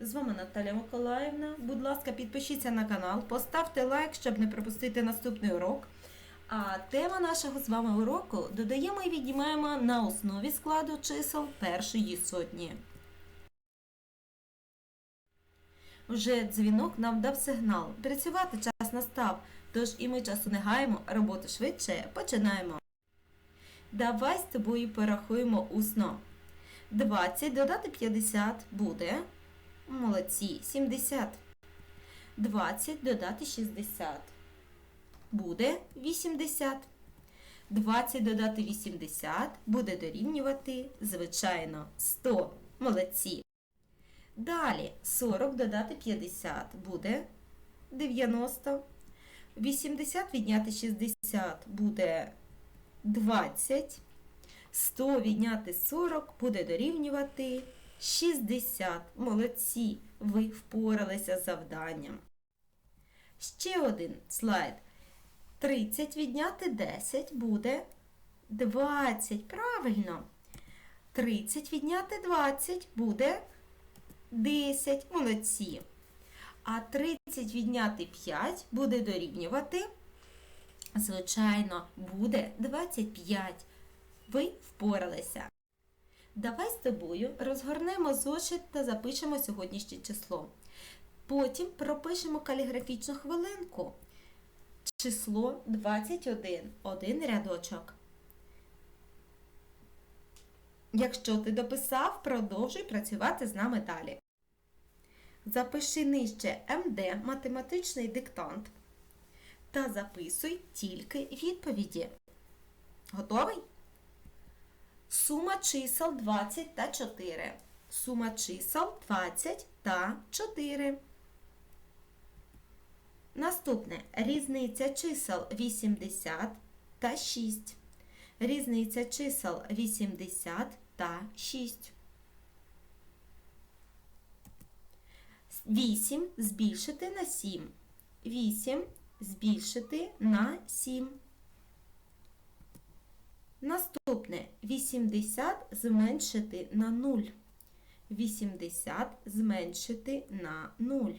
З вами Наталя Миколаївна. Будь ласка, підпишіться на канал, поставте лайк, щоб не пропустити наступний урок. А тема нашого з вами уроку додаємо і віднімаємо на основі складу чисел першої сотні. Вже дзвінок нам дав сигнал. Працювати час настав, тож і ми часу не гаємо, роботу швидше починаємо. Давай з тобою порахуємо усно. 20 додати 50 буде. Молодці, 70. 20 додати 60. Буде 80. 20 додати 80 буде дорівнювати, звичайно, 100. Молодці. Далі 40 додати 50 буде 90. 80 відняти 60 буде 20. 100 відняти 40 буде дорівнювати 60. Молодці, ви впоралися з завданням. Ще один слайд. 30 відняти 10 буде 20. Правильно. 30 відняти 20 буде 10. Молодці. А 30 відняти 5 буде дорівнювати, звичайно, буде 25. Ви впоралися. Давай з тобою розгорнемо зошит та запишемо сьогоднішнє число. Потім пропишемо каліграфічну хвилинку. Число 21. Один рядочок. Якщо ти дописав, продовжуй працювати з нами далі. Запиши нижче МД математичний диктант та записуй тільки відповіді. Готовий? Сума чисел 20 та 4. Сума чисел 20 та 4. Наступне різниця чисел 80 та 6. Різниця чисел 80 та 6. 8 збільшити на 7. 8 збільшити на 7. Наступне 80 зменшити на 0. 80 зменшити на 0.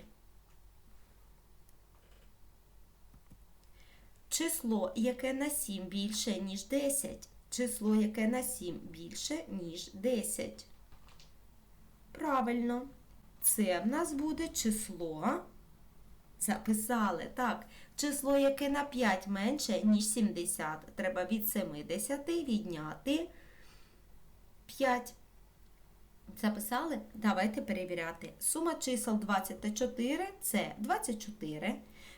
Число, яке на 7 більше, ніж 10. Число, яке на 7 більше, ніж 10. Правильно. Це в нас буде число. Записали, так. Число, яке на 5 менше, ніж 70. Треба від 70 відняти 5. Записали? Давайте перевіряти. Сума чисел 20 та 4 це 24.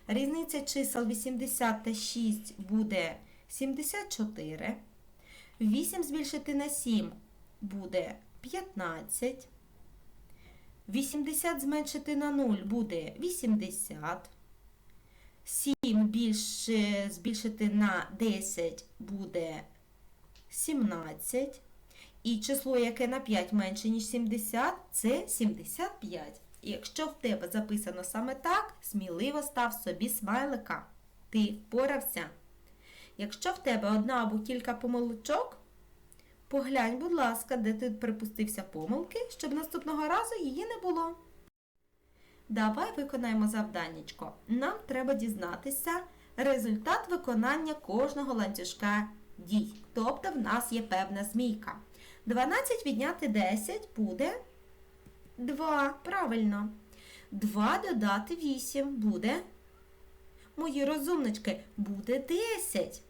Різниця чисел 80 та 6 буде 74. 8 збільшити на 7 буде 15. 80 зменшити на 0 буде 80. 7 більше збільшити на 10 буде 17. І число, яке на 5 менше, ніж 70, це 75. І якщо в тебе записано саме так, сміливо став собі смайлика. Ти впорався. Якщо в тебе одна або кілька помилочок, поглянь, будь ласка, де ти припустився помилки, щоб наступного разу її не було. Давай виконаємо завданнячко. Нам треба дізнатися результат виконання кожного ланцюжка дій. Тобто в нас є певна змійка. 12 відняти 10 буде 2. Правильно. 2 додати 8 буде. Мої розумнички, буде 10.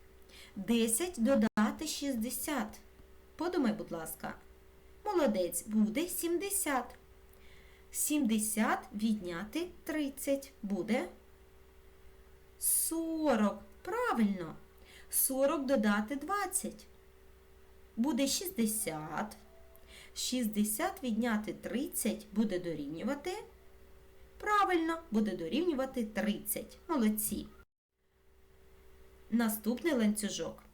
10 додати 60. Подумай, будь ласка. Молодець, буде 70. 70 відняти 30 буде 40. Правильно. 40 додати 20. Буде 60. 60 відняти 30 буде дорівнювати. Правильно, буде дорівнювати 30. Молодці. Наступний ланцюжок.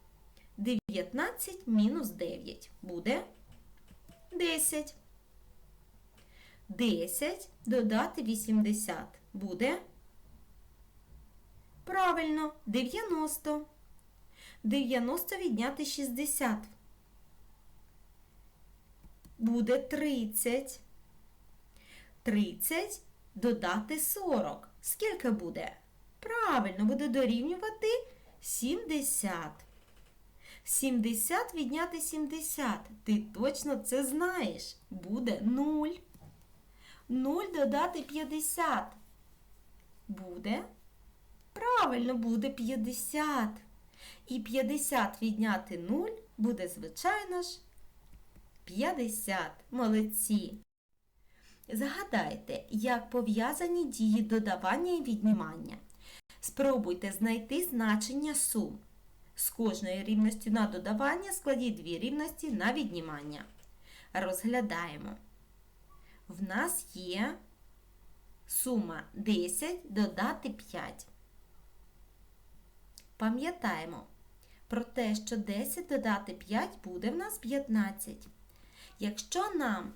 19 мінус 9 буде 10. 10 додати 80 буде. Правильно, 90. 90 відняти 60. Буде 30. 30 додати 40. Скільки буде? Правильно, буде дорівнювати 70. 70 відняти 70. Ти точно це знаєш. Буде 0. 0 додати 50. Буде? Правильно, буде 50. І 50 відняти 0 буде, звичайно ж, 50. Молодці. Згадайте, як пов'язані дії додавання і віднімання. Спробуйте знайти значення сум. З кожної рівності на додавання складіть дві рівності на віднімання. Розглядаємо. В нас є сума 10 додати 5. Пам'ятаємо про те, що 10 додати 5 буде в нас 15. Якщо нам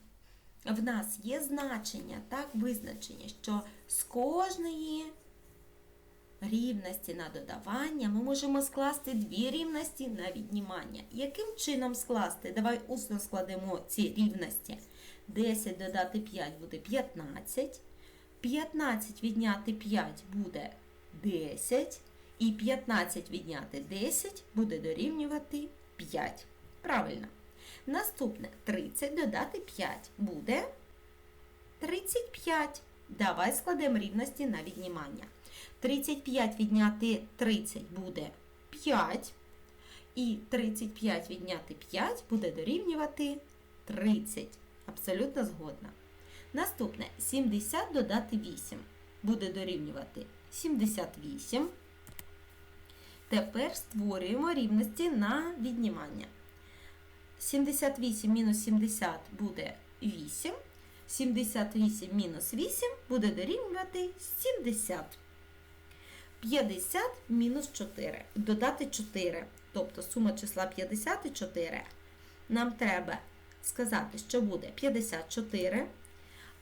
в нас є значення, так, визначення, що з кожної рівності на додавання ми можемо скласти дві рівності на віднімання. Яким чином скласти? Давай усно складемо ці рівності. 10 додати 5 буде 15. 15 відняти 5 буде 10. І 15 відняти 10 буде дорівнювати 5. Правильно. Наступне 30 додати 5 буде 35. Давай складемо рівності на віднімання. 35 відняти 30 буде 5. І 35 відняти 5 буде дорівнювати 30. Абсолютно згодна. Наступне 70 додати 8 буде дорівнювати 78. Тепер створюємо рівності на віднімання. 78 мінус 70 буде 8. 78 мінус 8 буде дорівнювати 70. 50 мінус 4. Додати 4. Тобто сума числа 50 і 4. Нам треба сказати, що буде 54.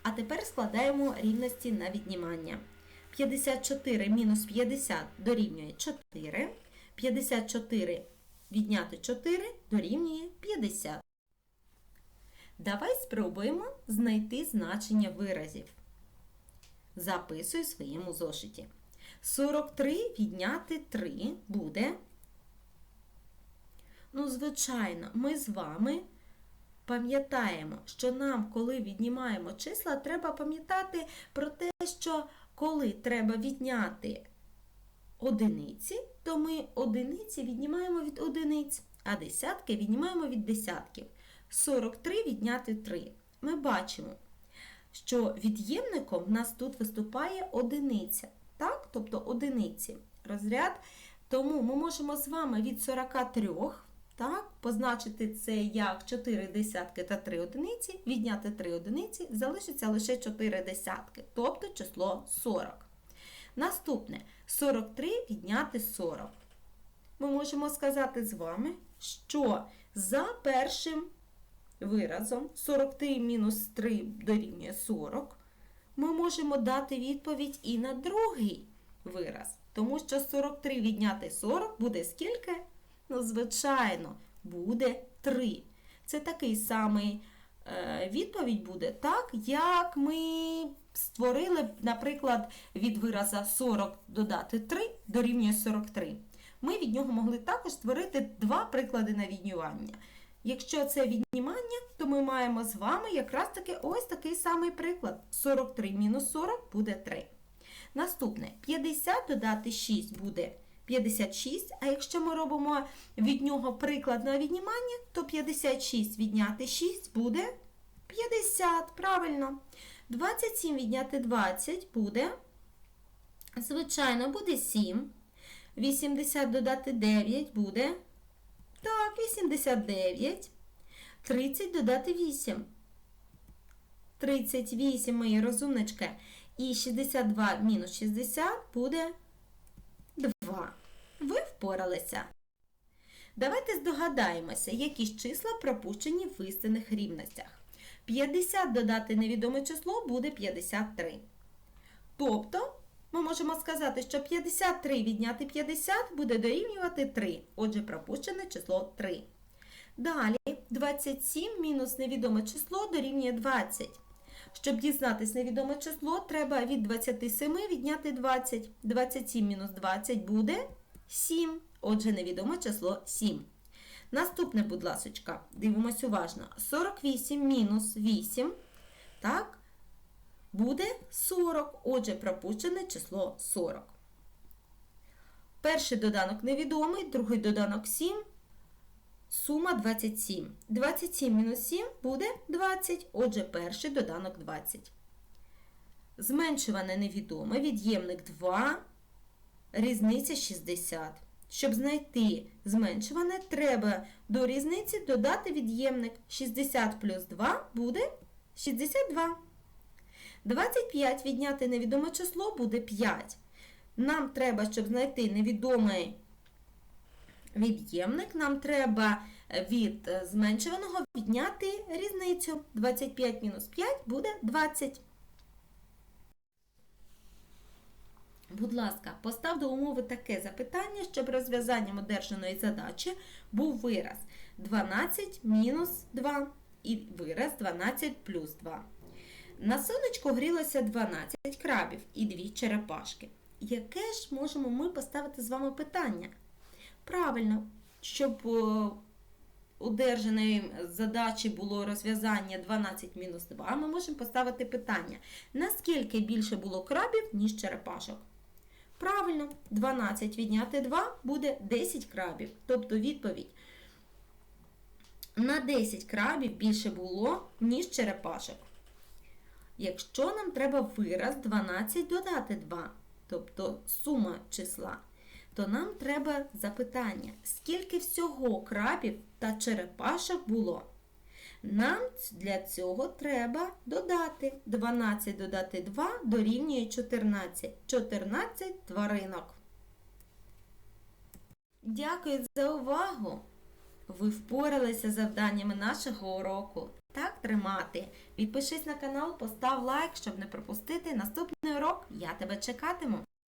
А тепер складаємо рівності на віднімання. 54 мінус 50 дорівнює 4. 54 відняти 4 дорівнює 50. Давай спробуємо знайти значення виразів. Записуй в своєму зошиті. 43 відняти 3 буде. Ну, звичайно, ми з вами пам'ятаємо, що нам, коли віднімаємо числа, треба пам'ятати про те, що коли треба відняти одиниці, то ми одиниці віднімаємо від одиниць, а десятки віднімаємо від десятків. 43 відняти 3. Ми бачимо, що від'ємником в нас тут виступає одиниця. Так? Тобто одиниці розряд. Тому ми можемо з вами від 43 так, позначити це як 4 десятки та 3 одиниці, відняти 3 одиниці, залишиться лише 4 десятки, тобто число 40. Наступне 43 відняти 40. Ми можемо сказати з вами, що за першим виразом 43 мінус 3 дорівнює 40. Ми можемо дати відповідь і на другий вираз. Тому що 43 відняти 40 буде скільки? Ну, звичайно, буде 3. Це такий самий е, відповідь буде так, як ми створили, наприклад, від вираза 40 додати 3 дорівнює 43. Ми від нього могли також створити два приклади на віднімання. Якщо це віднімання, то ми маємо з вами якраз таки ось такий самий приклад. 43 мінус 40 буде 3. Наступне 50 додати 6 буде 56. А якщо ми робимо від нього приклад на віднімання, то 56 відняти 6 буде 50. Правильно. 27 відняти 20 буде. Звичайно, буде 7. 80 додати 9 буде. Так, 89. 30 додати 8. 38, мої розумнички. І 62 мінус 60 буде 2. Ви впоралися. Давайте здогадаємося, які ж числа пропущені в істинних рівностях. 50 додати невідоме число буде 53. Тобто, ми можемо сказати, що 53 відняти 50 буде дорівнювати 3. Отже, пропущене число 3. Далі 27 мінус невідоме число дорівнює 20. Щоб дізнатись невідоме число, треба від 27 відняти 20. 27 мінус 20 буде 7. Отже, невідоме число 7. Наступне, будь ласочка, дивимось уважно. 48 мінус 8, так, буде 40. Отже, пропущене число 40. Перший доданок невідомий, другий доданок 7, сума 27. 27 мінус 7 буде 20. Отже, перший доданок 20. Зменшуване невідоме, від'ємник 2, різниця 60. Щоб знайти зменшуване, треба до різниці додати від'ємник. 60 плюс 2 буде 62. 25 відняти невідоме число буде 5. Нам треба, щоб знайти невідомий від'ємник, нам треба від е, зменшуваного відняти різницю. 25 мінус 5 буде 20. Будь ласка, постав до умови таке запитання, щоб розв'язанням одержаної задачі був вираз 12 мінус 2 і вираз 12 плюс 2. На сонечку грілося 12 крабів і 2 черепашки. Яке ж можемо ми поставити з вами питання? Правильно, щоб е, одержаної задачі було розв'язання 12 мінус 2, ми можемо поставити питання, наскільки більше було крабів, ніж черепашок? Правильно, 12 відняти 2 буде 10 крабів. Тобто відповідь на 10 крабів більше було, ніж черепашок. Якщо нам треба вираз 12 додати 2, тобто сума числа, то нам треба запитання, скільки всього крабів та черепашок було. Нам для цього треба додати 12 додати 2 дорівнює 14. 14 тваринок. Дякую за увагу! Ви впоралися з завданнями нашого уроку. Так тримати. Підпишись на канал, постав лайк, щоб не пропустити наступний урок. Я тебе чекатиму.